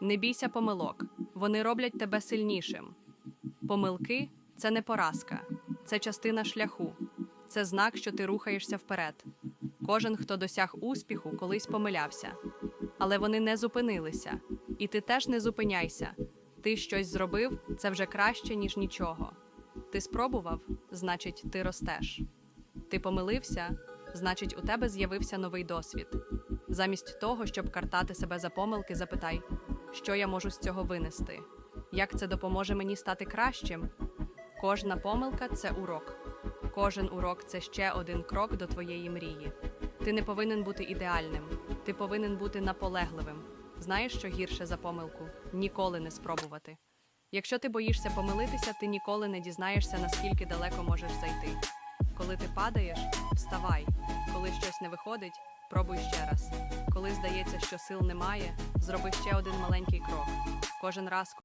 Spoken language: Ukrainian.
Не бійся помилок, вони роблять тебе сильнішим. Помилки це не поразка, це частина шляху, це знак, що ти рухаєшся вперед. Кожен, хто досяг успіху, колись помилявся. Але вони не зупинилися. І ти теж не зупиняйся. Ти щось зробив це вже краще, ніж нічого. Ти спробував, значить, ти ростеш. Ти помилився, значить, у тебе з'явився новий досвід. Замість того, щоб картати себе за помилки, запитай, що я можу з цього винести, як це допоможе мені стати кращим. Кожна помилка це урок. Кожен урок це ще один крок до твоєї мрії. Ти не повинен бути ідеальним, ти повинен бути наполегливим. Знаєш, що гірше за помилку? Ніколи не спробувати. Якщо ти боїшся помилитися, ти ніколи не дізнаєшся, наскільки далеко можеш зайти. Коли ти падаєш, вставай. Коли щось не виходить, пробуй ще раз. Коли здається, що сил немає, зроби ще один маленький крок. Кожен раз,